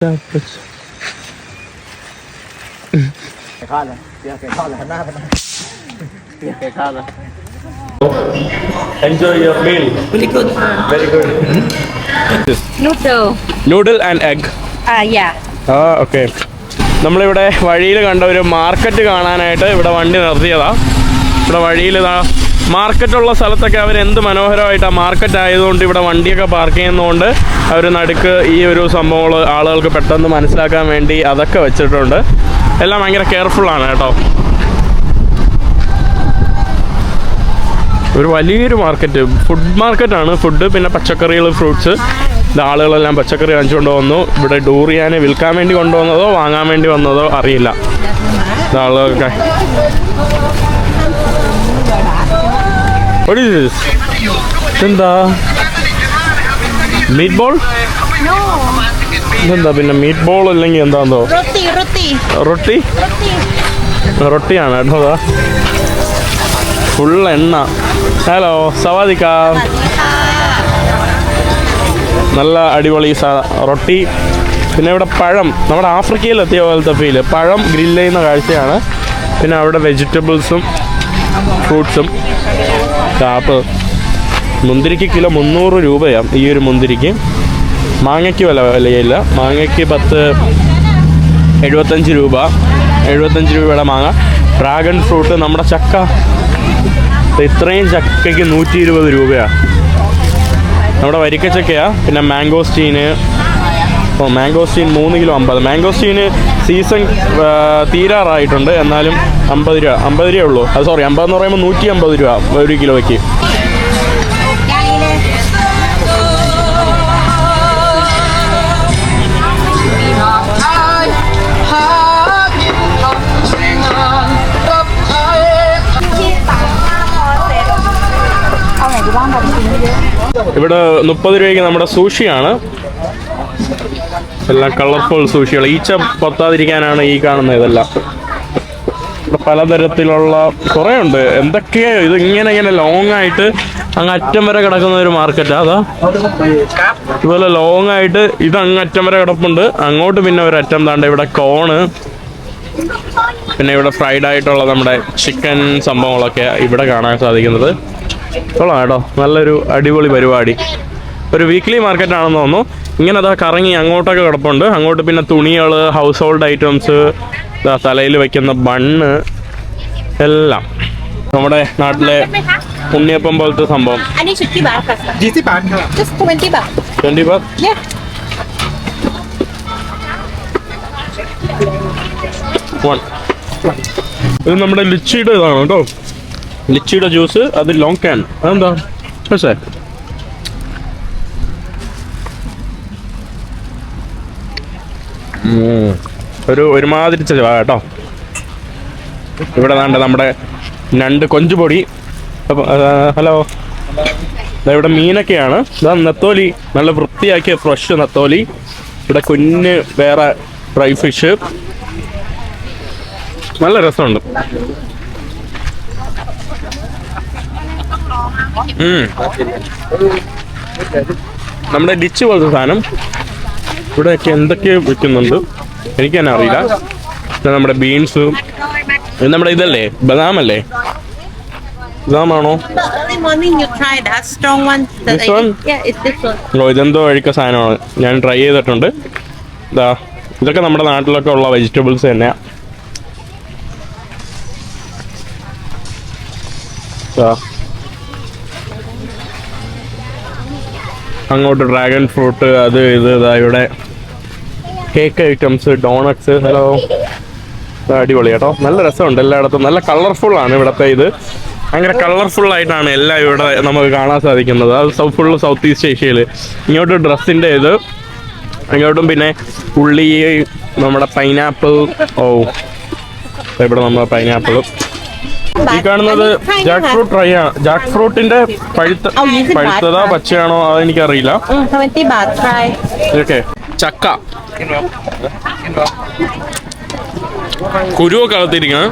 Tapos. Enjoy your meal. Really good. Very good. Noodle. Noodle and egg Ah, yeah. ആ okay നമ്മളിവിടെ വഴിയിൽ കണ്ട ഒരു മാർക്കറ്റ് കാണാനായിട്ട് ഇവിടെ വണ്ടി നിർത്തിയതാ ഇവിടെ വഴിയിൽ മാർക്കറ്റുള്ള സ്ഥലത്തൊക്കെ അവർ എന്ത് മനോഹരമായിട്ടാണ് മാർക്കറ്റ് ആയതുകൊണ്ട് ഇവിടെ വണ്ടിയൊക്കെ പാർക്ക് ചെയ്യുന്നതുകൊണ്ട് അവർ നടുക്ക് ഈ ഒരു സംഭവങ്ങൾ ആളുകൾക്ക് പെട്ടെന്ന് മനസ്സിലാക്കാൻ വേണ്ടി അതൊക്കെ വെച്ചിട്ടുണ്ട്. എല്ലാം ഭയങ്കര കെയർഫുള്ളാണ് കേട്ടോ. ഒരു വലിയൊരു മാർക്കറ്റ് ഫുഡ് മാർക്കറ്റാണ് ഫുഡ് പിന്നെ പച്ചക്കറികൾ ഫ്രൂട്ട്സ് ആളുകളെല്ലാം പച്ചക്കറി വാങ്ങിച്ചുകൊണ്ട് വന്നു. ഇവിടെ ഡൂറിയാനെ വിൽക്കാൻ വേണ്ടി കൊണ്ടുവന്നതോ വാങ്ങാൻ വേണ്ടി വന്നതോ അറിയില്ല. ഇത് ആളുകൾക്ക് What is this? എന്താ മീറ്റ് ബോൾ എന്താ പിന്നെ മീറ്റ് ബോൾ അല്ലെങ്കിൽ എന്താന്തോ Roti, roti. റൊട്ടി? Roti. റൊട്ടിയാണ് കേട്ടോ ഫുൾ എണ്ണ. ഹലോ സവാദിക്ക. നല്ല അടിപൊളി റൊട്ടി. പിന്നെ ഇവിടെ പഴം. നമ്മുടെ ആഫ്രിക്കയിൽ എത്തിയ പോലത്തെ ഫീൽ പഴം ഗ്രില്ല് ചെയ്യുന്ന കാഴ്ചയാണ്. പിന്നെ അവിടെ വെജിറ്റബിൾസും ഫ്രൂട്ട്സും ചാപ്പ് മുന്തിരിക്ക് കിലോ മുന്നൂറ് രൂപയാണ് ഈ ഒരു മുന്തിരിക്ക്. മാങ്ങയ്ക്ക് വില വിലയില്ല. മാങ്ങയ്ക്ക് പത്ത് എഴുപത്തഞ്ച് രൂപ. എഴുപത്തഞ്ച് രൂപയുടെ മാങ്ങ. ഡ്രാഗൺ ഫ്രൂട്ട് നമ്മുടെ ചക്ക. ഇത്രയും ചക്കയ്ക്ക് നൂറ്റി ഇരുപത് രൂപയാണ് നമ്മുടെ വരിക്കച്ചക്കയാണ് പിന്നെ മാംഗോസ്റ്റീന് ഓ മാംഗോസ്റ്റീൻ മൂന്ന് കിലോ അമ്പത്. മാംഗോസ്റ്റീന് സീസൺ തീരാറായിട്ടുണ്ട്. എന്നാലും അമ്പത് രൂപ അമ്പത് രൂപ ഉള്ളൂ. അത് സോറി അമ്പതെന്ന് പറയുമ്പോൾ നൂറ്റി അമ്പത് രൂപ ഒരു കിലോയ്ക്ക് ഇവിടെ മുപ്പത് രൂപയ്ക്ക് നമ്മുടെ സൂഷിയാണ് എല്ലാം കളർഫുൾ സൂഷികൾ ഈച്ച പൊത്താതിരിക്കാനാണ് ഈ കാണുന്നത് ഇതെല്ലാം. പലതരത്തിലുള്ള കുറേ ഉണ്ട്. എന്തൊക്കെയോ ഇത് ഇങ്ങനെ ഇങ്ങനെ ലോങ് ആയിട്ട് അങ്ങ് അറ്റം വരെ കിടക്കുന്ന ഒരു മാർക്കറ്റാ അതാ. ഇതുപോലെ ലോങ് ആയിട്ട് ഇത് അങ്ങ് അറ്റം വരെ കിടപ്പുണ്ട്. അങ്ങോട്ട് പിന്നെ ഒരു അറ്റം താണ്ട് ഇവിടെ കോണ് പിന്നെ ഇവിടെ ഫ്രൈഡ് ആയിട്ടുള്ള നമ്മുടെ ചിക്കൻ സംഭവങ്ങളൊക്കെ ഇവിടെ കാണാൻ സാധിക്കുന്നത്. കൊള്ളാം കേട്ടോ. നല്ലൊരു അടിപൊളി പരിപാടി. ഒരു വീക്ക്ലി മാർക്കറ്റ് ആണെന്ന് തോന്നുന്നു. ഇങ്ങനെ അതാ കറങ്ങി അങ്ങോട്ടൊക്കെ കിടപ്പുണ്ട്. അങ്ങോട്ട് പിന്നെ തുണികൾ ഹൗസ് ഹോൾഡ് ഐറ്റംസ് തലയിൽ വെക്കുന്ന ബണ്ണ് എല്ലാം. നമ്മുടെ നാട്ടിലെ ഉണ്ണിയപ്പം പോലത്തെ സംഭവം. ഇത് നമ്മുടെ ലിച്ചിയുടെ ഇതാണ് കേട്ടോ. ലിച്ചിയുടെ ജ്യൂസ് അത് ലോങ് ക്യാൻ. അതെന്താ? പക്ഷേ ഒരു ഒരുമാതിരി കേട്ടോ. ഇവിടെ വേണ്ട നമ്മുടെ രണ്ട് കൊഞ്ചുപൊടി. ഹലോ. ഇവിടെ മീനൊക്കെയാണ്. ഇതാ നത്തോലി നല്ല വൃത്തിയാക്കിയ ഫ്രഷ് നത്തോലി. ഇവിടെ കുഞ്ഞ് വേറെ ഡ്രൈ ഫിഷ്. നല്ല രസമുണ്ട്. നമ്മുടെ ഡിച്ച് പോലത്തെ സാധനം. ഇവിടെയൊക്കെ എന്തൊക്കെ വിൽക്കുന്നുണ്ട് എനിക്ക് തന്നെ അറിയില്ല. നമ്മുടെ ബീൻസ് നമ്മുടെ ഇതല്ലേ? ബദാം അല്ലേ ബദാമാണോ ഇതെന്തോ അഴുക്ക സാധനമാണ്. ഞാൻ ട്രൈ ചെയ്തിട്ടുണ്ട്. ഇതാ ഇതൊക്കെ നമ്മുടെ നാട്ടിലൊക്കെ ഉള്ള വെജിറ്റബിൾസ് തന്നെയാ. അങ്ങോട്ട് ഡ്രാഗൺ ഫ്രൂട്ട് അത് ഇത് ഇതാ ഇവിടെ. കേക്ക് ഐറ്റംസ് ഡോണറ്റ്സ് ഹലോ അടിപൊളി കേട്ടോ. നല്ല രസമുണ്ട് എല്ലായിടത്തും. നല്ല കളർഫുൾ ആണ് ഇവിടുത്തെ ഇത്. ഭയങ്കര കളർഫുൾ ആയിട്ടാണ് എല്ലാം ഇവിടെ നമുക്ക് കാണാൻ സാധിക്കുന്നത്. അത് സൗ ഫുള്ള് സൗത്ത് ഈസ്റ്റ് ഏഷ്യയിൽ ഇങ്ങോട്ട് ഡ്രസ്സിന്റെ ഇത്. അങ്ങോട്ടും പിന്നെ ഉള്ളി നമ്മുടെ പൈനാപ്പിൾ ഓ ഇവിടെ നമ്മുടെ പൈനാപ്പിളും ഈ കാണുന്നത് ജാക്ക് ഫ്രൂട്ട് ട്രൈ ആണ് ജാക്ക് ഫ്രൂട്ടിന്റെ പഴുത്ത Oh, പഴുത്തതാ? പച്ചയാണോ അതെനിക്കറിയില്ല. 20 baht. ഓക്കെ ചക്ക. കുരുവൊക്കെ അകത്തിരിക്കണ.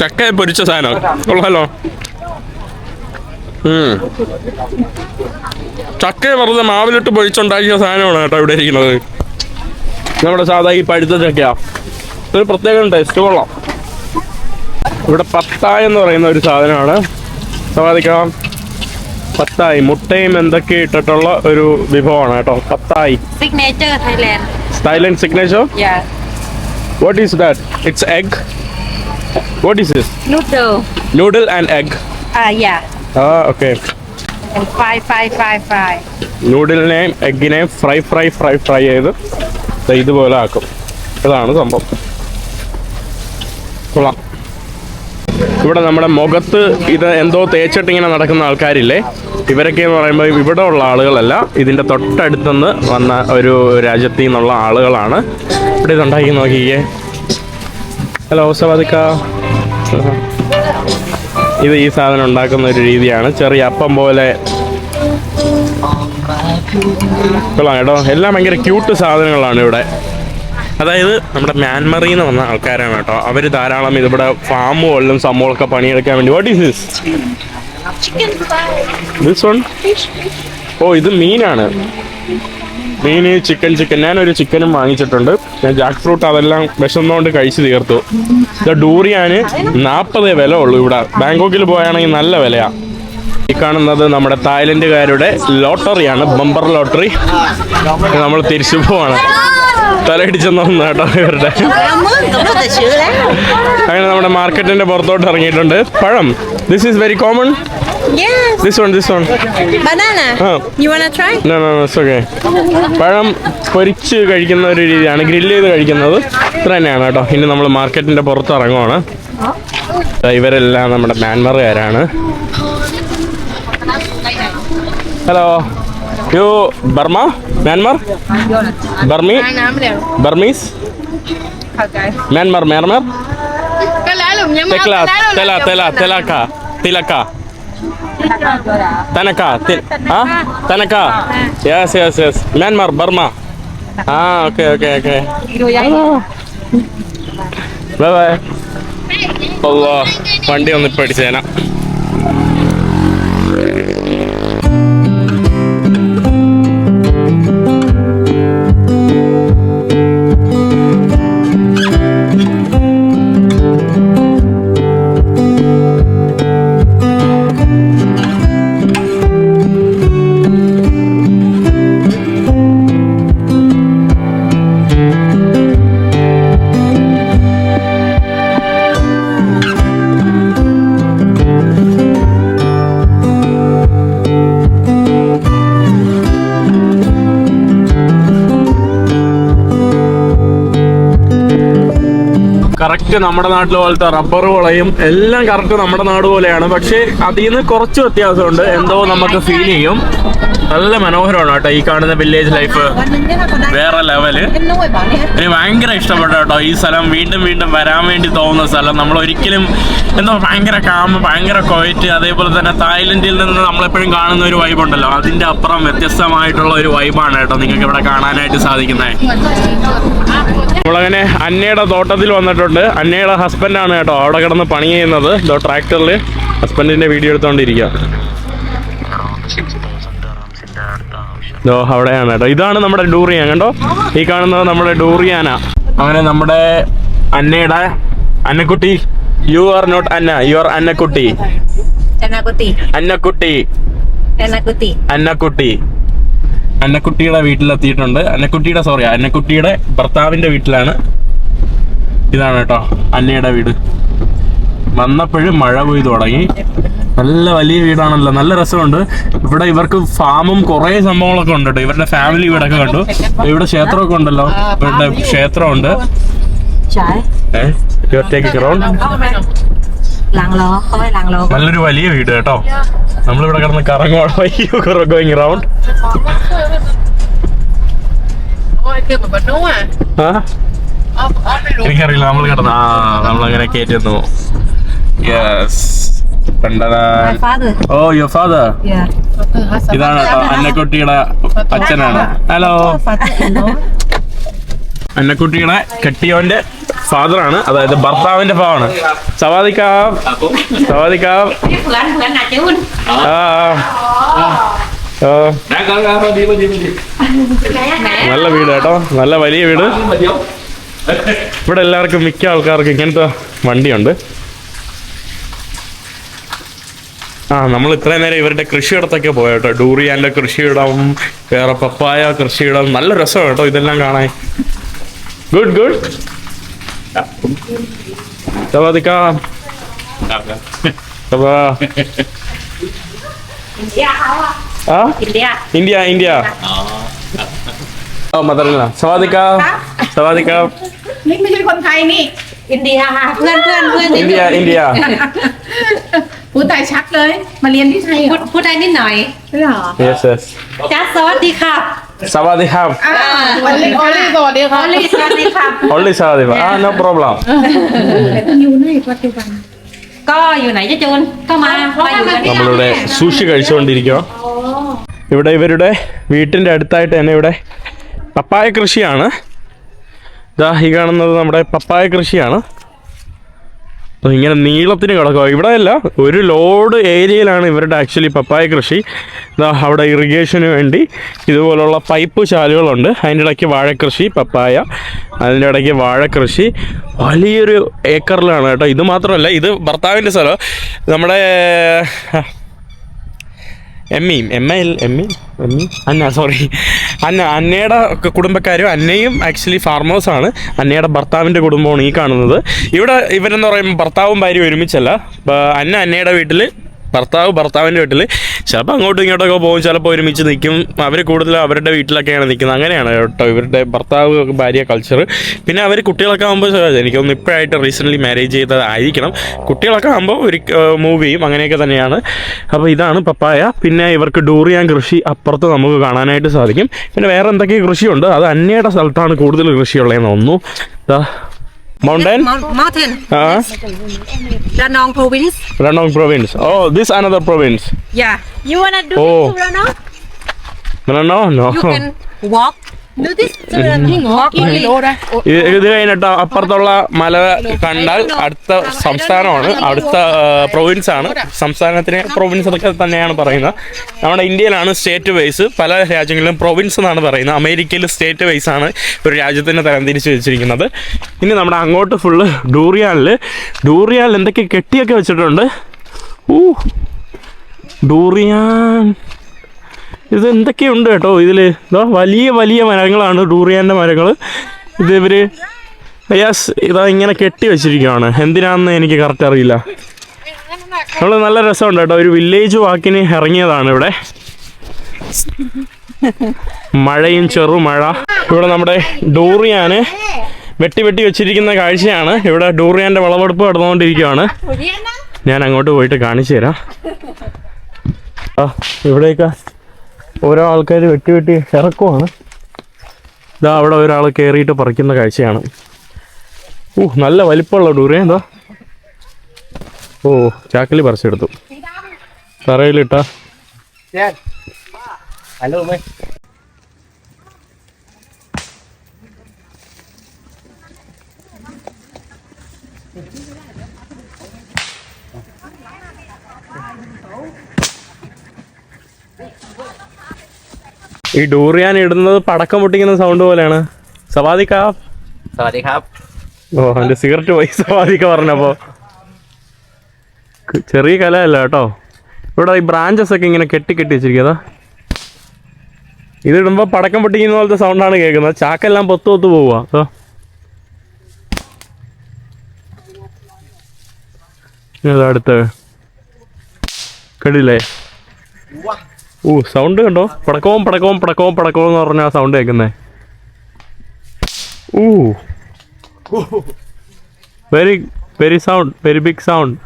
ചക്ക പൊരിച്ച സാധനം. ഉള്ളല്ലോ. ചക്ക വെറുതെ മാവിലിട്ട് പൊഴിച്ചുണ്ടാക്കിയ സാധനമാണ് കേട്ടോ ഇവിടെ ഇരിക്കുന്നത്. നമ്മുടെ സാധാ ഈ പഴുത്ത ചക്കയാ. ഒരു പ്രത്യേക ടേസ്റ്റ് കൊള്ളാം. ഇവിടെ പത്തായ എന്ന് പറയുന്ന ഒരു സാധനമാണ്. സവാദിക്കാം പത്തായി മുട്ടയും എന്തൊക്കെ ഇട്ടിട്ടുള്ള ഒരു വിഭവമാണ് കേട്ടോ. പത്തായി signature. Thailand signature. What is that it's egg what is this noodle noodle and egg. ആ ഓക്കെ. നൂഡിലിനെയും എഗ്ഗിനെയും ഫ്രൈ ഫ്രൈ ഫ്രൈ ഫ്രൈ ചെയ്ത് ഇതുപോലെ ആക്കും. ഇതാണ് സംഭവം. കൊള്ളാം. ഇവിടെ നമ്മുടെ മുഖത്ത് ഇത് എന്തോ തേച്ചിട്ട് ഇങ്ങനെ നടക്കുന്ന ആൾക്കാരില്ലേ? ഇവരൊക്കെ എന്ന് പറയുമ്പോൾ ഇവിടെ ഉള്ള ആളുകളല്ല ഇതിന്റെ തൊട്ടടുത്തുനിന്ന് വന്ന ഒരു രാജ്യത്തു നിന്നുള്ള ആളുകളാണ്. ഇവിടെ ഇതുണ്ടാക്കി നോക്കിയേ ഹലോ സവാദിക്ക. ഇത് ഈ സാധനം ഉണ്ടാക്കുന്ന ഒരു രീതിയാണ്. ചെറിയ അപ്പം പോലെ. കൊള്ളാം കേട്ടോ. എല്ലാം ഭയങ്കര ക്യൂട്ട് സാധനങ്ങളാണ് ഇവിടെ. അതായത് നമ്മുടെ മ്യാൻമറിൽ നിന്ന് വന്ന ആൾക്കാരാണ് കേട്ടോ. അവർ ധാരാളം ഇതിവിടെ ഫാമുകളിലും സംഭവമൊക്കെ പണിയെടുക്കാൻ വേണ്ടി what is this this one oh ഇത് മീനാണ്. മീന് ചിക്കൻ ചിക്കൻ ഞാനൊരു ചിക്കനും വാങ്ങിച്ചിട്ടുണ്ട്. ഞാൻ ജാക്ക് ഫ്രൂട്ട് അതെല്ലാം വിശന്നുകൊണ്ട് കഴിച്ചു തീർത്തു. ഇത് ഡൂറിയാന് നാൽപ്പതേ വില ഉള്ളൂ ഇവിടെ. ബാങ്കോക്കിൽ പോയാണെങ്കിൽ നല്ല വിലയാ. ഈ കാണുന്നത് നമ്മുടെ തായ്ലൻഡുകാരുടെ ലോട്ടറിയാണ് ബമ്പർ ലോട്ടറി. നമ്മൾ തിരിച്ചു പോവാണ്. തലയിടിച്ചെന്ന് വന്നു കേട്ടോ ഇവരുടെ. അങ്ങനെ നമ്മുടെ മാർക്കറ്റിന്റെ പുറത്തോട്ട് ഇറങ്ങിയിട്ടുണ്ട് പഴം this is very common Yes. This one this one Banana. Oh. You wanna try? No, no, no, it's okay. പഴം പൊരിച്ച് കഴിക്കുന്ന ഒരു രീതിയാണ് ഗ്രില്ല് ചെയ്ത് കഴിക്കുന്നത് ഇത്ര തന്നെയാണ് കേട്ടോ ഇനി നമ്മൾ മാർക്കറ്റിന്റെ പുറത്ത് ഇറങ്ങുവാണ് ഇവരെല്ലാം നമ്മുടെ മ്യാൻമറുകാരാണ് ഹലോ യു ബർമ മ്യാൻമർ ബർമി ബർമീസ് മ്യാൻമർ മ്യാൻമർ തെല തെല തെലാക്ക തിലക്ക തനക്ക ആ തനക്ക yes yes yes Myanmar Burma ah okay okay okay bye bye വണ്ടി ഒന്ന് ഇപ്പൊ കറക്റ്റ് നമ്മുടെ നാട്ടിലെ പോലത്തെ റബ്ബർ വളയും എല്ലാം കറക്റ്റ് നമ്മുടെ നാട് പോലെയാണ്. പക്ഷേ അതിൽ നിന്ന് കുറച്ച് വ്യത്യാസമുണ്ട്. എന്തോ നമുക്ക് ഫീൽ ചെയ്യും. നല്ല മനോഹരമാണ് കേട്ടോ ഈ കാണുന്ന വില്ലേജ് ലൈഫ് വേറെ ലെവൽ. എനിക്ക് ഭയങ്കര ഇഷ്ടപ്പെട്ടു കേട്ടോ ഈ സ്ഥലം. വീണ്ടും വീണ്ടും വരാൻ വേണ്ടി തോന്നുന്ന സ്ഥലം. നമ്മൾ ഒരിക്കലും എന്തോ ഭയങ്കര കാമ് ഭയങ്കര കൊയറ്റ് അതേപോലെ തന്നെ തായ്ലൻഡിൽ നിന്ന് നമ്മളെപ്പോഴും കാണുന്ന ഒരു വൈബ് ഉണ്ടല്ലോ. അതിന്റെ അപ്പുറം വ്യത്യസ്തമായിട്ടുള്ള ഒരു വൈബാണ് കേട്ടോ നിങ്ങൾക്ക് ഇവിടെ കാണാനായിട്ട് സാധിക്കുന്നത്. നമ്മളങ്ങനെ അന്നയുടെ തോട്ടത്തിൽ വന്നിട്ടുണ്ട്. അന്നയുടെ ഹസ്ബൻഡാണ് കേട്ടോ അവിടെ കിടന്ന് പണി ചെയ്യുന്നത്. ഇതോ ട്രാക്ടറിൽ ഹസ്ബൻഡിന്റെ വീഡിയോ എടുത്തോണ്ടിരിക്കുക ഇതോ അവിടെയാണ് കേട്ടോ. ഇതാണ് നമ്മുടെ ഡൂറിയാൻ കണ്ടോ? ഈ കാണുന്നത് നമ്മുടെ ഡൂറിയാന. അങ്ങനെ നമ്മുടെ അന്നയുടെ Annakutty. You are not Anna. You are Annakutty. Annakutty. Annakutty. Annakutty. അന്നക്കുട്ടിയുടെ വീട്ടിലെത്തിയിട്ടുണ്ട്. അന്നക്കുട്ടിയുടെ സോറി അന്നക്കുട്ടിയുടെ ഭർത്താവിന്റെ വീട്ടിലാണ്. ഇതാണ് കേട്ടോ അന്നയുടെ വീട്. വന്നപ്പോഴും മഴ പെയ്തു തുടങ്ങി. നല്ല വലിയ വീടാണല്ലോ നല്ല രസമുണ്ട്. ഇവിടെ ഇവർക്ക് ഫാമും കുറേ സംഭവങ്ങളൊക്കെ ഉണ്ട് കേട്ടോ. ഇവരുടെ ഫാമിലി വീടൊക്കെ കണ്ടു. ഇവിടെ ക്ഷേത്രമൊക്കെ ഉണ്ടല്ലോ. ഇവരുടെ ക്ഷേത്രമുണ്ട്. Trái. റൗണ്ട് നല്ലൊരു വലിയ വീട് കേട്ടോ. നമ്മളിവിടെ കിടന്ന് കറങ്ങുവാണ്. ഗോയിങ് റൗണ്ട് എനിക്കറിയില്ല നമ്മൾ കിടന്ന് ആ നമ്മളങ്ങനെ കയറ്റുന്നു യെസ്. Oh your father. ഇതാണ് കേട്ടോ അന്നക്കുട്ടിയുടെ അച്ഛനാണ്. ഹലോ. അന്നക്കുട്ടിയുടെ കെട്ടിയോന്റെ ഫാദറാണ്. അതായത് ഭർത്താവിന്റെ ഭാവാണ് സവാദിക്കാം സവാദിക്കാം. നല്ല വീട് കേട്ടോ. നല്ല വലിയ വീട്. ഇവിടെ എല്ലാവർക്കും മിക്ക ആൾക്കാർക്കും ഇങ്ങനത്തെ വണ്ടിയുണ്ട്. ആ നമ്മൾ ഇത്രയും നേരം ഇവരുടെ കൃഷിയിടത്തൊക്കെ പോയ കേട്ടോ. ഡൂറിയാന്റെ കൃഷിയിടം വേറെ പപ്പായ കൃഷിയിടം നല്ല രസമാണ് കേട്ടോ ഇതെല്ലാം കാണാൻ. Good good สวัสดีครับครับครับสวัสดีอินเดียเขาอะอินเดียอินเดียอินเดียอ๋อครับเอามาตรินสวัสดีครับสวัสดีครับนี่ไม่ใช่คนไทยนี่ อินเดียค่ะเพื่อนเพื่อนเพื่อนอินเดียอินเดียพูดไทยชัดเลย มาเรียนที่ไทยพูดพูดได้นิดหน่อยใช่หรอ yes yes จ้าสวัสดีครับ วัสดีครับ อ่าวันนี้ออลี่สวัสดีครับ Oli sốt đi khắp only สวัสดีครับอ่า no problem อยู่ในปัจจุบัน Cóอยู่ไหนchứ chun Có mà Cóอยู่ไหน നമ്മളിവിടെ സൂഷി കഴിച്ചുകൊണ്ടിരിക്കുക ഇവിടെ ഇവരുടെ വീട്ടിന്റെ അടുത്തായിട്ട് തന്നെ ഇവിടെ പപ്പായ കൃഷിയാണ് ഇതാ ഈ കാണുന്നത് നമ്മുടെ പപ്പായ കൃഷിയാണ് അപ്പോൾ ഇങ്ങനെ നീളത്തിന് കിടക്കുക ഇവിടെ അല്ല ഒരു ലോഡ് ഏരിയയിലാണ് ഇവരുടെ ആക്ച്വലി പപ്പായ കൃഷി. അവിടെ ഇറിഗേഷന് വേണ്ടി ഇതുപോലുള്ള പൈപ്പ് ശാലുകളുണ്ട്. അതിന്റെ ഇടയ്ക്ക് വാഴക്കൃഷി പപ്പായ അതിന്റെ ഇടയ്ക്ക് വാഴക്കൃഷി വലിയൊരു ഏക്കറിലാണ് കേട്ടോ. ഇത് മാത്രമല്ല ഇത് ഭർത്താവിന്റെ സ്ഥലം. നമ്മുടെ എമ്മയും എമ്മ എമ്മി എമ്മി. അന്ന സോറി അന്ന അന്നയുടെ കുടുംബക്കാരും അന്നയും ആക്ച്വലി ഫാർമേഴ്സാണ് അന്നയുടെ ഭർത്താവിന്റെ കുടുംബമാണ് ഈ കാണുന്നത്. ഇവിടെ ഇവരെന്ന് പറയുമ്പോൾ ഭർത്താവും ഭാര്യയും ഒരുമിച്ചല്ല. അന്ന അന്നയുടെ വീട്ടിൽ ഭർത്താവ് ഭർത്താവിന്റെ വീട്ടിൽ ചിലപ്പോൾ അങ്ങോട്ടും ഇങ്ങോട്ടൊക്കെ പോകും ചിലപ്പോൾ ഒരുമിച്ച് നിൽക്കും. അവർ കൂടുതലും അവരുടെ വീട്ടിലൊക്കെയാണ് നിൽക്കുന്നത്. അങ്ങനെയാണ് കേട്ടോ ഇവരുടെ ഭർത്താവ് ഭാര്യ കൾച്ചർ പിന്നെ അവർ കുട്ടികളൊക്കെ ആകുമ്പോൾ എനിക്കൊന്ന് ഇപ്പോഴായിട്ട് റീസെന്റ്ലി മാരേജ് ചെയ്തതായിരിക്കണം. കുട്ടികളൊക്കെ ആകുമ്പോൾ ഒരു മൂവ് ചെയ്യും. അങ്ങനെയൊക്കെ തന്നെയാണ്. അപ്പോൾ ഇതാണ് പപ്പായ. പിന്നെ ഇവർക്ക് ഡൂറിയാൻ കൃഷി അപ്പുറത്ത് നമുക്ക് കാണാനായിട്ട് സാധിക്കും. പിന്നെ വേറെ എന്തൊക്കെ കൃഷിയുണ്ട്? അത് അന്യയുടെ സ്ഥലത്താണ് കൂടുതൽ കൃഷിയുള്ളതെന്ന് തോന്നുന്നു. Mountain? Mountain. Uh-huh. Ranong province. Ranong province. Oh, this another province. Yeah. You wanna do oh. it to Ranong? No, no, no. You can walk ഇത് കഴിഞ്ഞിട്ട് അപ്പുറത്തുള്ള മല കണ്ടാൽ അടുത്ത സംസ്ഥാനമാണ് അടുത്ത പ്രൊവിൻസ് ആണ്. സംസ്ഥാനത്തിന് പ്രൊവിൻസ് ഒക്കെ തന്നെയാണ് പറയുന്നത്. നമ്മുടെ ഇന്ത്യയിലാണ് സ്റ്റേറ്റ് വൈസ് പല രാജ്യങ്ങളിലും പ്രൊവിൻസ് എന്നാണ് പറയുന്നത്. അമേരിക്കയിൽ സ്റ്റേറ്റ് വൈസ് ആണ് ഒരു രാജ്യത്തിനെ തരംതിരിച്ച് വെച്ചിരിക്കുന്നത്. ഇനി നമ്മുടെ അങ്ങോട്ട് ഫുള്ള് ഡൂറിയാനിൽ ഡൂറിയാനിൽ എന്തൊക്കെ കെട്ടിയൊക്കെ വെച്ചിട്ടുണ്ട്? ഊ ഡൂറിയാൻ. ഇത് എന്തൊക്കെയുണ്ട് കേട്ടോ ഇതിൽ ഇതാ വലിയ വലിയ മരങ്ങളാണ് ഡൂറിയാന്റെ മരങ്ങൾ ഇത് ഇവർ യെസ് ഇതാ ഇങ്ങനെ കെട്ടി വെച്ചിരിക്കുകയാണ് എന്തിനാണെന്ന് എനിക്ക് കറക്റ്റ് അറിയില്ല. നമ്മൾ നല്ല രസമുണ്ട് കേട്ടോ. ഒരു വില്ലേജ് വാക്കിന് ഇറങ്ങിയതാണ് ഇവിടെ. മഴയും ചെറുമഴ ഇവിടെ നമ്മുടെ ഡൂറിയാന് വെട്ടി വെട്ടി വെച്ചിരിക്കുന്ന കാഴ്ചയാണ്. ഇവിടെ ഡൂറിയാന്റെ വിളവെടുപ്പ് നടന്നുകൊണ്ടിരിക്കുകയാണ് ഞാൻ അങ്ങോട്ട് പോയിട്ട് കാണിച്ചു തരാം. ആ ഇവിടെയൊക്കെ ഓരോ ആൾക്കാർ വെട്ടി വെട്ടി ഇറക്കുവാണ്. ഇതാ അവിടെ ഒരാൾ കയറിയിട്ട് പറിക്കുന്ന കാഴ്ചയാണ്. ഓ നല്ല വലിപ്പമുള്ള ഡൂരേ എന്താ ഓ ചാക്കലി പറിച്ചെടുത്തു. തറയിലിട്ട. Alo ഈ ഡോറിയാൻ ഇടുന്നത് പടക്കം പൊട്ടിക്കുന്ന സൗണ്ട് പോലെയാണ്. ഓ എന്റെ സിഗരറ്റ് പോയി സവാദിക്ക പറഞ്ഞപ്പോ. ചെറിയ കലയല്ല കേട്ടോ. ഇവിടെ ഈ ബ്രാഞ്ചസ് ഒക്കെ ഇങ്ങനെ കെട്ടി കെട്ടി വെച്ചിരിക്കതാ ഇതിടുമ്പോ പടക്കം പൊട്ടിക്കുന്ന പോലത്തെ സൗണ്ടാണ് കേൾക്കുന്നത്. ചാക്കെല്ലാം പൊത്തു പൊത്തു പോവുക അടുത്ത്. കണ്ടില്ലേ ഓ സൗണ്ട് കണ്ടോ? പടക്കവും പടക്കവും പടക്കവും പടക്കവും എന്ന് പറഞ്ഞ ആ സൗണ്ട് കേൾക്കുന്നേ ഓ very very sound very big sound?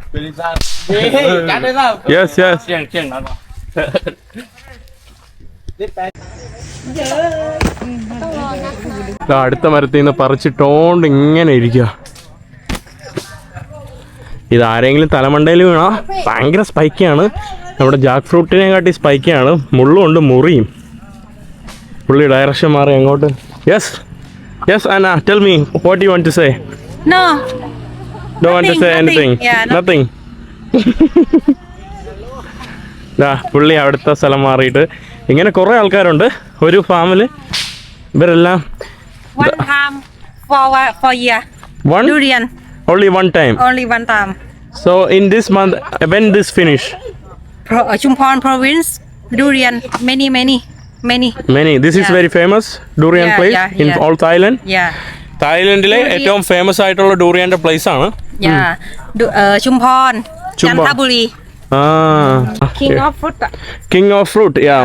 Yes yes. അടുത്ത മരത്തിൽ നിന്ന് പറിച്ചിട്ടോണ്ട് ഇങ്ങനെ ഇരിക്കുക ഇത് ആരെങ്കിലും തലമണ്ടയിൽ വീണാ? ഭയങ്കര സ്പൈക്കാണ് നമ്മുടെ ജാക്ക് ഫ്രൂട്ടിനെ കാട്ടി സ്പൈക്കാണ് മുള്ളുണ്ട് മുറിയും. പുള്ളി ഡയറക്ഷൻ മാറി അങ്ങോട്ട്. യെസ് യെസ് അന tell me what you want to say no want to say nothing. ദാ പുള്ളി അവിടുത്തെ സ്ഥലം മാറിയിട്ട്. ഇങ്ങനെ കുറേ ആൾക്കാരുണ്ട്. ഒരു ഫാമിൽ ഇവരെല്ലാം One time Durian. Only one time only one time. So in this month when this finish Uh, Chumphon province durian many many many. Many this is Yeah. Very famous durian Yeah, place yeah, in yeah. All Thailand Yeah. തായ്ലൻഡിലെ Durian. ഏറ്റവും famous ആയിട്ടുള്ള ഡൂറിയന്റെ place ആണ് Yeah. Du- uh, Chumphon. Chantaburi. ആ King of fruit. King of fruit യാ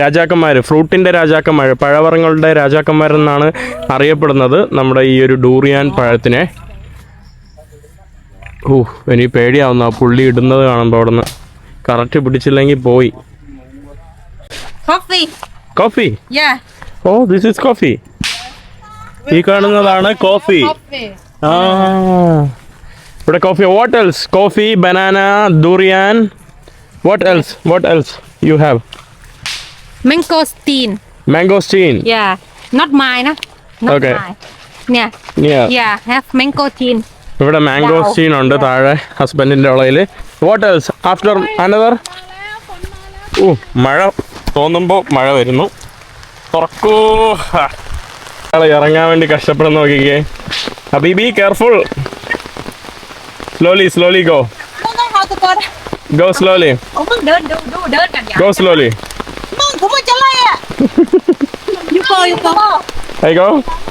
രാജാക്കന്മാർ ഫ്രൂട്ടിന്റെ രാജാക്കന്മാർ പഴവർഗങ്ങളുടെ രാജാക്കന്മാരെന്നാണ് അറിയപ്പെടുന്നത് നമ്മുടെ ഈ ഒരു ഡൂറിയാൻ പഴത്തിനെ ഓ എനിക്ക് പേടിയാവുന്നു ആ പുള്ളി ഇടുന്നത് കാണുമ്പോൾ അവിടുന്ന് കറക്റ്റ് പിടിച്ചില്ലെങ്കിൽ പോയി. Coffee. Coffee. Oh this is coffee ഈ കാണുന്നതാണ് കോഫി. ആ. ഇവിടെ coffee. What else coffee banana durian what else what else you have. Mangosteen Yeah. Not mine. No? Not yeah. Yeah. Have mangosteen. ഇവിടെ mangosteen ഉണ്ട് താഴെ. ഹസ്ബൻഡിന്റെ ഉളയിൽ what else after another oh മഴ തോന്നുമ്പോൾ മഴ വരുന്നു. തുറക്കൂ. ഇറങ്ങാൻ വേണ്ടി കഷ്ടപ്പെടുന്ന നോക്കിക്കേ. Abi be careful slowly slowly go. Go slowly. Go slowly ആയിക്കോ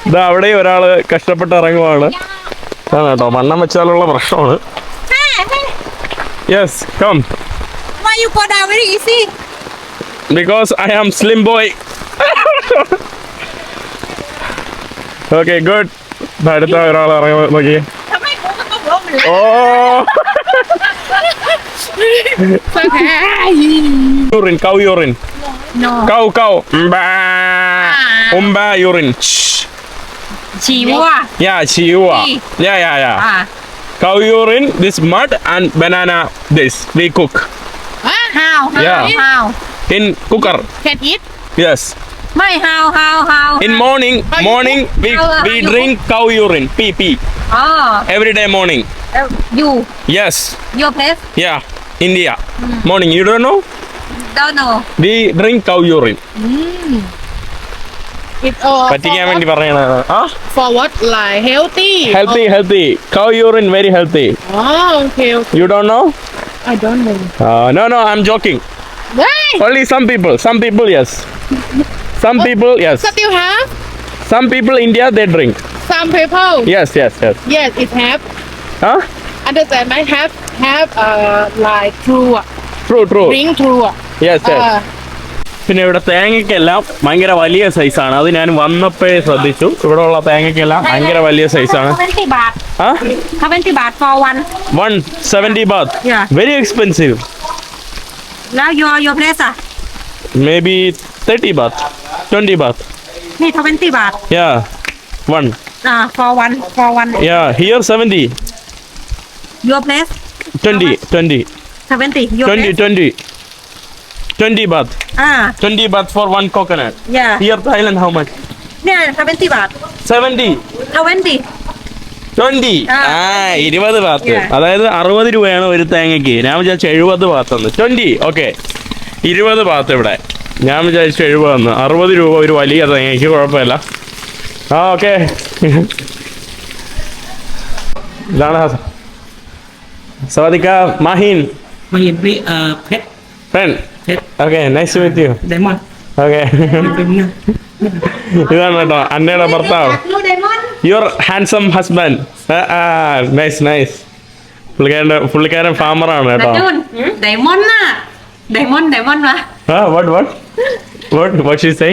ഇത് അവിടെയും ഒരാൾ കഷ്ടപ്പെട്ട് ഇറങ്ങുവാണ്. അതാണ് കേട്ടോ മണ്ണം വെച്ചാലുള്ള പ്രശ്നമാണ്. Yes come Why you go down very easy? Because I am slim boy okay good അടുത്ത ഒരാൾ ഇറങ്ങി നോക്കി Sao mày cũng có bố mình lại. Oh urine cow urine No. Cow cow ഉംബാ ഉംബാ urine Chỉ mua. Yeah ചിയുവ Chi. Yeah yeah yeah Cow urine, this mud and banana this. We cook. How? How? Yeah. How? in cooker. Can eat? Yes. My how? How? How? In morning, How morning we, How, we drink cow urine, pee pee, Oh, every day morning. uh, you. Yes. Your place? Yeah. India. Hmm. Morning, you don't know? Don't know. We drink cow urine. Mm. പറ്റിക്കാൻ വേണ്ടി പറയണതാണ് ആ for what? Like healthy. Healthy healthy cow urine very healthy Oh, okay, okay. You don't know I don't know. No no I am joking Why? Only some people some people yes some people yes Still have some people India they drink some people. Yes yes yes Yes, it have. ആ Understand? I have have uh like true uh, true true drink true. uh, yes yes Uh, പിന്നെ ഇവിടെ തേങ്ങയ്ക്കെല്ലാം ഭയങ്കര വലിയ സൈസാണ് അത് ഞാൻ വന്നപ്പോഴേ ശ്രദ്ധിച്ചു ഇവിടെ ഉള്ള തേങ്ങയ്ക്കെല്ലാം ഭയങ്കര വലിയ സൈസാണ് 20 baht. ആ 20 for one. One seventy baht. Very expensive? Maybe thirty baht twenty baht Ni 20 baht. Yeah one. Yeah here seventy Your place? Twenty twenty 70. Your twenty place? Twenty twenty baht Ah, 20 baht for one coconut. yeah. Here Thailand how much? Yeah, 70 baht. Seventy 20. Twenty ah. ഇരുപത് ബാത്ത് അതായത് അറുപത് രൂപയാണ് ഒരു തേങ്ങയ്ക്ക് ഞാൻ വിചാരിച്ചു എഴുപത് ബാത്തെന്ന് ട്വന്റി ഓക്കെ ഇരുപത് ബാത്ത് ഇവിടെ ഞാൻ വിചാരിച്ചു എഴുപതെന്ന് അറുപത് രൂപ ഒരു വലിയ തേങ്ങയ്ക്ക് കുഴപ്പമില്ല ആ ഓക്കെ ഇതാണ് സവാദിക്ക Maheen Mahin beli uh, pet friend pet okay nice with you diamond okay Pemina. ഇതാണ് കേട്ടോ അന്നയുടെ ഭർത്താവ് Blue diamond. Your handsome husband nice nice പുള്ളിക്കാരൻ്റെ പുള്ളിക്കാരൻ ഫാമറാണ് കേട്ടോ Diamond. Diamond à. Diamond, diamond mà. What what what what she say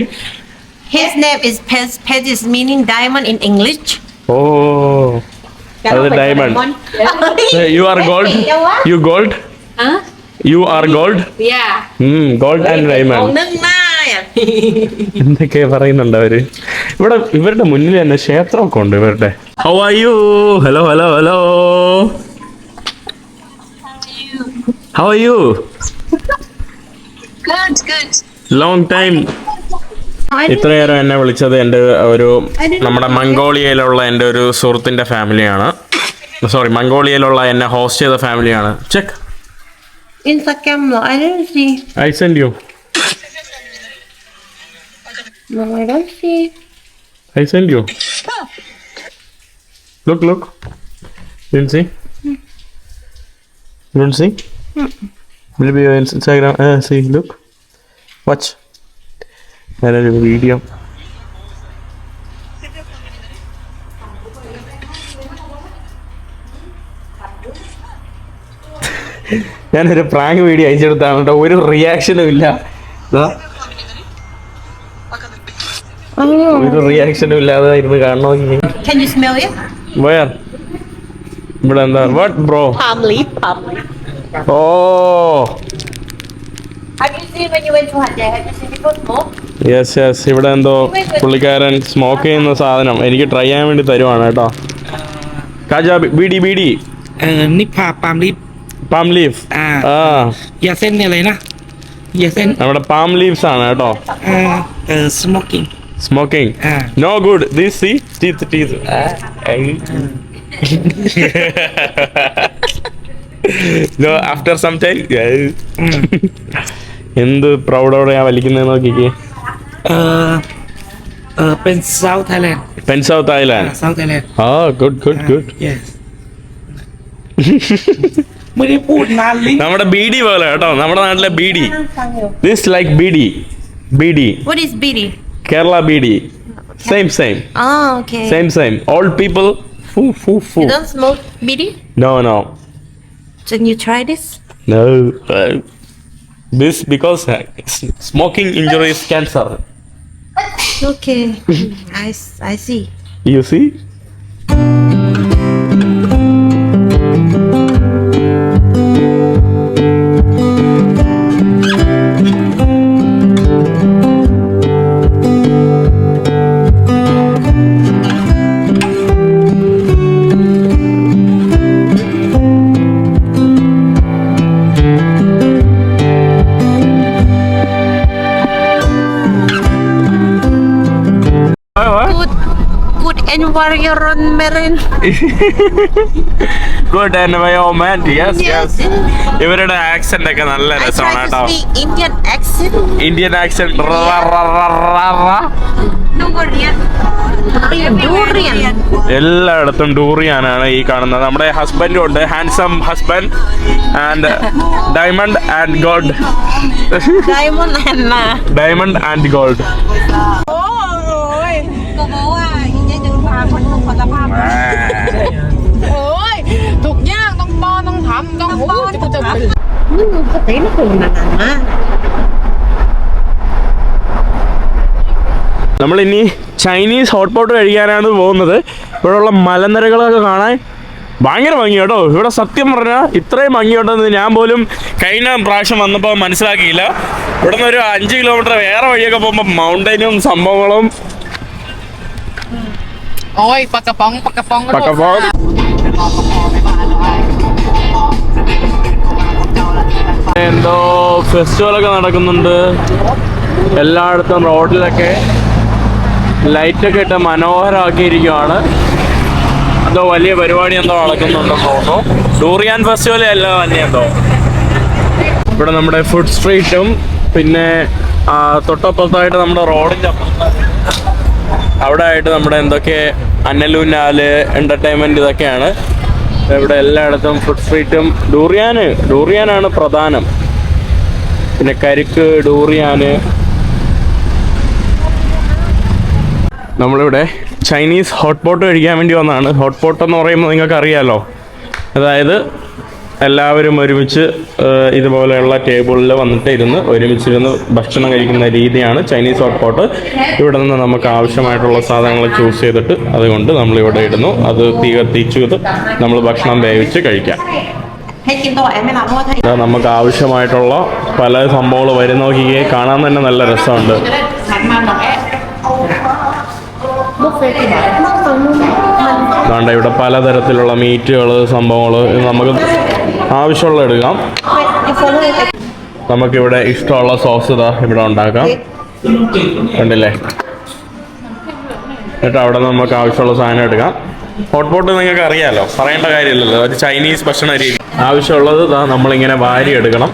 His name is Pez. Pez is meaning diamond in English. Oh അത് diamond you are gold you gold Hả? You are gold gold and diamond? എന്തൊക്കെ പറയുന്നുണ്ട് അവർ? ഇവിടെ ഇവരുടെ മുന്നിൽ തന്നെ ക്ഷേത്രമൊക്കെ ഉണ്ട് ഇവരുടെ. How are you hello hello hello how are you Good, good. Long time ഇത്ര എന്നെ വിളിച്ചത് എന്റെ ഒരു നമ്മുടെ മംഗോളിയയിലുള്ള എന്റെ ഒരു സുഹൃത്തിന്റെ ഫാമിലിയാണ് സോറി മംഗോളിയയിലുള്ള എന്നെ ഹോസ്റ്റ് ചെയ്ത ഫാമിലിയാണ് check Instagram เหรอ I don't see I send you no I don't see I send you look look didn't see you don't see maybe your Instagram. Ah, uh, see look. Watch. Another video. ഞാനൊരു prank video അയച്ചെടുത്താണ് കേട്ടോ. ഒരു റിയാക്ഷനും ഇല്ല. ദാ. ഒരു റിയാക്ഷനും ഇല്ലാതെ ഇരുന്ന് കാണണമെങ്കിൽ വേർ ഇവിടെ എന്താ? What bro oh. Yes yes ഇവിടെ എന്തോ പുള്ളിക്കാരൻ സ്മോക്ക് ചെയ്യുന്ന സാധനം. എനിക്ക് ട്രൈ ചെയ്യാൻ വേണ്ടി തരുവാണ് കേട്ടോ. കാജാ ബീഡി ബീഡി เอ อนี่ผ่าปาล์มลิฟ പാം ലീഫ് อ่า ആ ยาเส้นเนี่ยเลยนะยาเส้น നമ്മുടെ പാം ലീവ്സ് ആണ് കേട്ടോ อ่าเออ smoking smoking อ่า no good this see teeth teeth no after some time อืม എന്ത് പ്രൗഡോടെ ഞാൻ വലിക്കുന്നത് നോക്കിക്കേ เออเออเป็นเซาท์ไทยแลนด์ പെൻ സൗത്ത് อ่า ഐലാൻഡ് เซาท์ไทยแลนด์ ആ ഗുഡ് ഗുഡ് ഗുഡ് yes ไม่ได้พูดนานลิ้น നമ്മുടെ ബീഡി പോലെ കേട്ടോ നമ്മുടെ നാട്ടിലെ bidi this like bidi bidi What is bidi? Kerala bidi same same Oh, okay. Same same all people ഫു ഫു ഫു You don't smoke bidi? No no Can you try this? No this because smoking injuries cancer Okay. I, s- I see. You see environment. Good and my oh man yes yes ഇവരുടെ accent ഒക്കെ നല്ല രസമാണ് കേട്ടോ. Indian accent Indian accent എല്ലായിടത്തും ഡൂറിയാനാണ് ഈ കാണുന്നത്. നമ്മുടെ ഹസ്ബൻഡും ഉണ്ട്. Handsome husband and diamond and gold Diamond and diamond and gold നമ്മൾ ഇനി ചൈനീസ് ഹോട്ട്പോട്ട് കഴിക്കാനാണ് പോകുന്നത്. ഇവിടെയുള്ള മലനിരകളൊക്കെ കാണാൻ ഭയങ്കര ഭംഗി കേട്ടോ. ഇവിടെ സത്യം പറഞ്ഞാൽ ഇത്രയും ഭംഗിയുണ്ടെന്ന് ഞാൻ പോലും കഴിഞ്ഞ പ്രാവശ്യം വന്നപ്പോൾ മനസ്സിലാക്കിയില്ല. ഇവിടെ നിന്ന് ഒരു അഞ്ച് കിലോമീറ്റർ വേറെ വഴിയൊക്കെ പോകുമ്പോൾ മൗണ്ടൈനും സംഭവങ്ങളും Ôi, pagkapong, pagkapong. പക്കപ്പോ എന്തോ ഫെസ്റ്റിവലൊക്കെ നടക്കുന്നുണ്ട്. എല്ലായിടത്തും റോഡിലൊക്കെ ലൈറ്റൊക്കെ ഇട്ട് മനോഹരമാക്കിയിരിക്കുകയാണ് എന്തോ വലിയ പരിപാടി എന്തോ നടക്കുന്നുണ്ടെന്ന് തോന്നുന്നു. ഡൂറിയാൻ ഫെസ്റ്റിവൽ അല്ല തന്നെ എന്തോ. ഇവിടെ നമ്മുടെ ഫുഡ് സ്ട്രീറ്റും പിന്നെ തൊട്ടപ്പുറത്തായിട്ട് നമ്മുടെ റോഡിന്റെ അവിടെ ആയിട്ട് നമ്മുടെ എന്തൊക്കെ അന്നലൂനാല് എന്റർടൈൻമെന്റ് ഇതൊക്കെയാണ്. ഇവിടെ എല്ലായിടത്തും ഫുഡ് സ്ട്രീറ്റും ഡൂറിയാന് ഡൂറിയാനാണ് പ്രധാനം. പിന്നെ കരിക്ക് ഡൂറിയാന്. നമ്മളിവിടെ ചൈനീസ് ഹോട്ട് പോട്ട് കഴിക്കാൻ വേണ്ടി വന്നതാണ്. ഹോട്ട് പോട്ട് എന്ന് പറയുമ്പോൾ നിങ്ങൾക്ക് അറിയാലോ അതായത് എല്ലാവരും ഒരുമിച്ച് ഇതുപോലെയുള്ള ടേബിളിൽ വന്നിട്ട് ഇരുന്ന് ഒരുമിച്ചിരുന്ന് ഭക്ഷണം കഴിക്കുന്ന രീതിയാണ് ചൈനീസ് ഹോട്ട് പോട്ട് ഇവിടെ നിന്ന് നമുക്ക് ആവശ്യമായിട്ടുള്ള സാധനങ്ങൾ ചൂസ് ചെയ്തിട്ട് അതുകൊണ്ട് നമ്മൾ ഇവിടെ ഇടുന്നു. അത് തീ ഇത് നമ്മൾ ഭക്ഷണം വേവിച്ച് കഴിക്കാം. നമുക്ക് ആവശ്യമായിട്ടുള്ള പല സംഭവങ്ങൾ വരും. നോക്കിയേ കാണാൻ തന്നെ നല്ല രസമുണ്ട്. അതുകൊണ്ട് ഇവിടെ പലതരത്തിലുള്ള മീറ്റുകൾ സംഭവങ്ങൾ നമുക്ക് ആവശ്യമുള്ള എടുക്കാം. നമുക്കിവിടെ ഇഷ്ടമുള്ള സോസ് ഇതാ ഇവിടെ ഉണ്ടാക്കാം. കണ്ടില്ലേ? എന്നിട്ട് അവിടെ നമുക്ക് ആവശ്യമുള്ള സാധനം എടുക്കാം. ഹോട്ട് പോട്ട് നിങ്ങൾക്ക് അറിയാലോ പറയേണ്ട കാര്യമില്ലല്ലോ. ഒരു ചൈനീസ് ഭക്ഷണ രീതി. ആവശ്യമുള്ളത് ഇതാ നമ്മളിങ്ങനെ വാരി എടുക്കണം.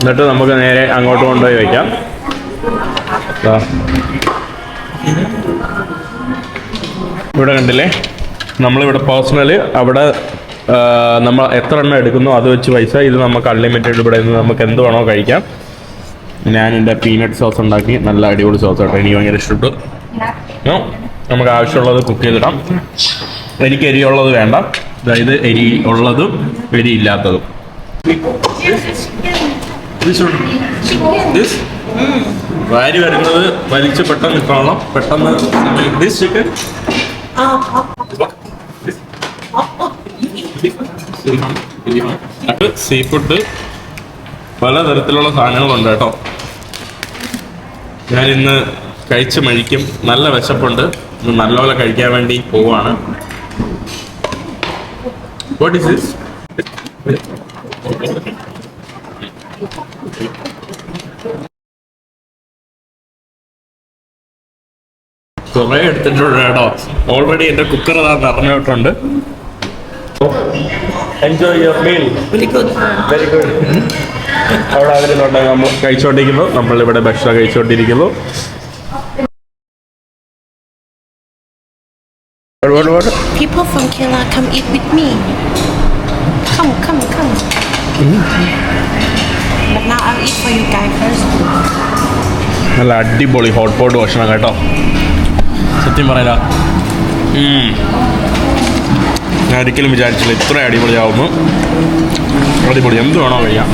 എന്നിട്ട് നമുക്ക് നേരെ അങ്ങോട്ട് കൊണ്ടുപോയി വയ്ക്കാം ഇവിടെ കണ്ടില്ലേ? നമ്മളിവിടെ പേഴ്സണൽ അവിടെ നമ്മൾ എത്ര എണ്ണം എടുക്കുന്നു അത് വെച്ച് പൈസ ഇത് നമുക്ക് അൺലിമിറ്റഡ് ഇവിടെ നിന്ന് നമുക്ക് എന്ത് വേണോ കഴിക്കാം. ഞാൻ എന്റെ പീനട്ട് സോസ് ഉണ്ടാക്കി നല്ല അടിപൊളി സോസ് കേട്ടോ എനിക്ക് ഭയങ്കര ഇഷ്ടപ്പെട്ടു. നമുക്ക് ആവശ്യമുള്ളത് കുക്ക് ചെയ്തിടാം. എനിക്ക് എരിയുള്ളത് വേണ്ട. അതായത് എരി ഉള്ളതും എരി ഇല്ലാത്തതും? വാരി വരുന്നത് വലിച്ച് പെട്ടെന്ന് ഇട്ടോളാം പെട്ടെന്ന് ദിസ് ചിക്കൻ സീ ഫുഡ് പലതരത്തിലുള്ള സാധനങ്ങളുണ്ട് കേട്ടോ. ഞാൻ ഇന്ന് കഴിച്ച് മഴിക്കും നല്ല വിശപ്പുണ്ട്. ഇന്ന് നല്ലപോലെ കഴിക്കാൻ വേണ്ടി പോവാണ്. വാട്ട് ഇസ് ദിസ് കുറെ എടുത്തിട്ടുണ്ട് കേട്ടോ. ഓൾറെഡി എന്റെ കുക്കർ അതാ നിറഞ്ഞിട്ടുണ്ട്. Enjoy your meal very good very good അവിടെ അവരുണ്ട് നമ്മൾ കഴിച്ചുകൊണ്ടിരിക്കുന്നു നമ്മൾ ഇവിടെ ഭക്ഷണം കഴിച്ചുകൊണ്ടിരിക്കുന്നു What, what, what? People from Kerala come eat with me. Come, come, come. But now I'll eat for you guys first. നല്ല അടിപൊളി ഹോട്ട് പോട്ട് ഭക്ഷണം കേട്ടോ സത്യം പറയാ ഞാൻ ഒരിക്കലും വിചാരിച്ചില്ല. ഇത്ര അടിപൊളിയാവുന്നു അടിപൊളി. എന്ത് വേണോ കഴിയാം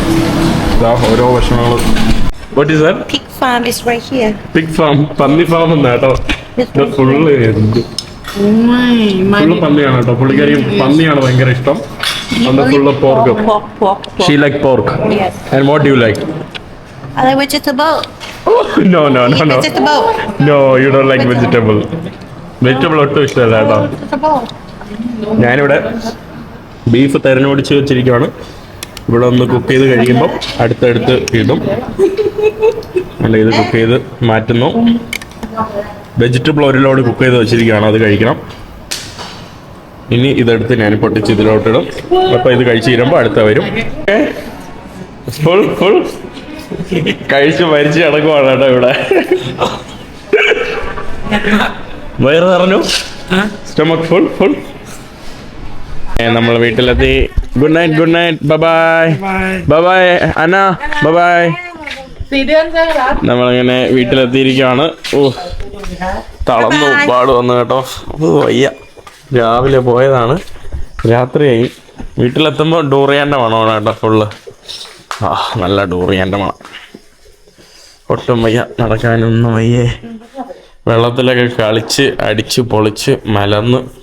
ഓരോ ഭക്ഷണങ്ങളും. What is that Pig farm is right here. Pig farm പന്നി ഫാം എന്നാ കേട്ടോ. ഇത് ഫുള്ള് എന്ത് ഫുള്ള് പന്നിയാണ് കേട്ടോ. പുള്ളിക്കാരി പന്നിയാണ് ഭയങ്കര ഇഷ്ടം. Full pork Pork, pork, she. Like pork Yes. And what you like I like vegetable. No no no no Vegetable. No you don't like vegetable vegetable ഒട്ടും ഇഷ്ടമല്ല കേട്ടോ. Vegetable. ഞാനിവിടെ ബീഫ് തെരഞ്ഞുപിടിച്ച് വെച്ചിരിക്കുകയാണ് ഇവിടെ ഒന്ന് കുക്ക് ചെയ്ത് കഴിയുമ്പോൾ അടുത്തടുത്ത് ഇടും. അല്ല ഇത് കുക്ക് ചെയ്ത് മാറ്റുന്നു. വെജിറ്റബിൾ ഒരു ലോഡ് കുക്ക് ചെയ്ത് വെച്ചിരിക്കുകയാണ് അത് കഴിക്കണം. ഇനി ഇതെടുത്ത് ഞാൻ പൊട്ടിച്ച് ഇതിലോട്ടിടും അപ്പോൾ ഇത് കഴിച്ച് തീരുമ്പോൾ അടുത്ത വരും. ഫുൾ ഫുൾ കഴിച്ച് മരിച്ച് കിടക്കുവാണ് കേട്ടോ ഇവിടെ. വയറ് നിറഞ്ഞു. സ്റ്റമക് ഫുൾ ഫുൾ നമ്മൾ വീട്ടിലെത്തി. Good night good night bye bye bye bye അന ബബായ് നമ്മളിങ്ങനെ വീട്ടിലെത്തിയിരിക്കുകയാണ്. ഓ തളർന്നു. പാട് വന്നു കേട്ടോ. വയ്യ. രാവിലെ പോയതാണ്. രാത്രിയായി. വീട്ടിലെത്തുമ്പോൾ ഡൂറിയാന്റെ മണമാണ് കേട്ടോ ഫുള്ള്. ആ നല്ല ഡൂറിയാന്റെ മണം. ഒട്ടും വയ്യ. നടക്കാനൊന്നും വയ്യേ. വെള്ളത്തിലൊക്കെ കളിച്ച് അടിച്ച് പൊളിച്ച് മലന്ന്